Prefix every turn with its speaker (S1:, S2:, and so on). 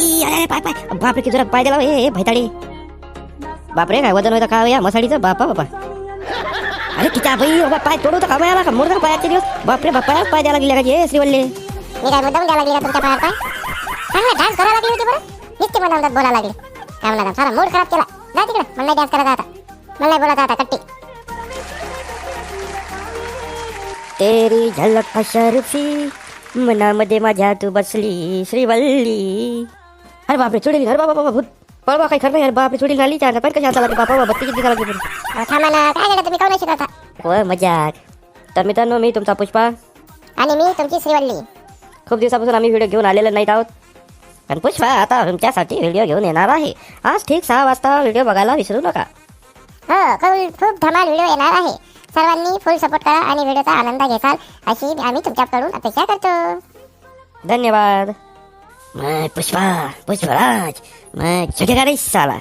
S1: पाय पाय. बापरे किती जोरात पाय दिला हे हे भैताडी. बापरे काय वजन होतं का या मसाडीचं? बापा बापा. अरे किती बाई बाबा पाय तोडू का आला का मोडता पायाचे दिवस बापरे बापा पाय द्यायला गेले का? जे श्रीवल्ले.
S2: मी काय मुद्दाम द्यायला लागली का तुमच्या पायावर पाय? चांगला डान्स करायला लागली होती बरं. नुसते मला म्हणतात बोलायला लागली. काय म्हणतात सारा मूड खराब केला. जा तिकडे. मला नाही डान्स करायचा आता. मला नाही बोलायचा आता कट्टी.
S1: तेरी झलक शर्फी मनामध्ये माझ्या तू बसली श्रीवल्ली. अरे बापरे चुडील अरे बाबा बाबा भूत. पळवा काही खरं नाही अरे बापरे चुडील आली चार पण कशी आता लागली बापा बाबा किती दिवसा लागली
S2: अहो, थांबा ना काय झालं? तुम्ही काऊन नाही शिकवता
S1: होय मजाक. तर मित्रांनो मी तुमचा पुष्पा.
S2: आणि मी तुमची श्रीवल्ली.
S1: खूप दिवसापासून आम्ही व्हिडिओ घेऊन आलेले नाहीत आहोत. पण पुष्पा आता तुमच्यासाठी व्हिडिओ घेऊन येणार आहे. आज ठीक सहा वाजता व्हिडिओ बघायला विसरू नका.
S2: हो खूप धमाल व्हिडिओ येणार आहे. सर्वांनी फुल सपोर्ट करा आणि व्हिडिओचा आनंद घेसाल अशी आम्ही तुमच्याकडून अपेक्षा करतो.
S1: धन्यवाद. मैं पुष्पा पुष्पराज मैं जगेगा नहीं साला